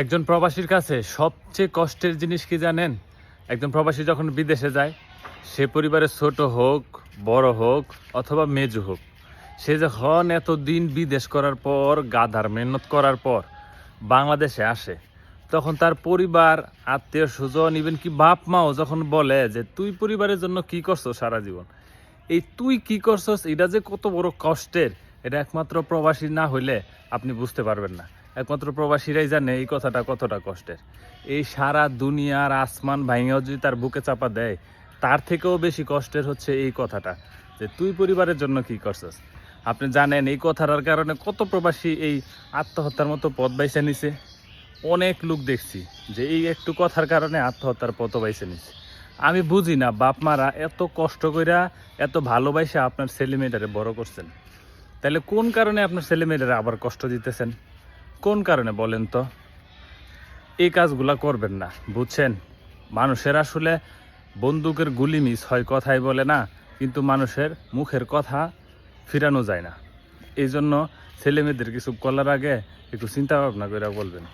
একজন প্রবাসীর কাছে সবচেয়ে কষ্টের জিনিস কি জানেন? একজন প্রবাসী যখন বিদেশে যায়, সে পরিবারের ছোট হোক, বড় হোক, অথবা মেজু হোক, সে যখন এতদিন বিদেশ করার পর, গাধার মেহনত করার পর বাংলাদেশে আসে, তখন তার পরিবার, আত্মীয় স্বজন ইভেন কি বাপ মাও যখন বলে যে, তুই পরিবারের জন্য কি করছ সারা জীবন? এই তুই কি করছস? এটা যে কত বড় কষ্টের, এটা একমাত্র প্রবাসী না হইলে আপনি বুঝতে পারবেন না। একমাত্র প্রবাসীরাই জানে এই কথাটা কতটা কষ্টের। এই সারা দুনিয়ার আসমান ভাঙেও যদি তার বুকে চাপা দেয়, তার থেকেও বেশি কষ্টের হচ্ছে এই কথাটা, যে তুই পরিবারের জন্য কি করছস? আপনি জানেন এই কথাটার কারণে কত প্রবাসী এই আত্মহত্যার মতো পথ বাইছে নিছে। অনেক লোক দেখছি যে এই একটু কথার কারণে আত্মহত্যার পথ বাইছে নিছে। আমি বুঝি না বাপ মারা এত কষ্ট কইরা এত ভালোবাসা আপনার ছেলেমেয়েটারে বড় করছেন। তাহলে কোন কারণে আপনার ছেলে মেয়েটারে আবার কষ্ট দিতেছেন? কোন কারণে বলেন তো? এই কাজগুলা করবেন না, বুঝছেন? মানুষের আসলে বন্দুকের গুলি মিস হয়, কথাই বলে না, কিন্তু মানুষের মুখের কথা ফিরানো যায় না। এই জন্য ছেলেমেয়েদের কিছু করার আগে একটু চিন্তা ভাবনা করে বলবেন।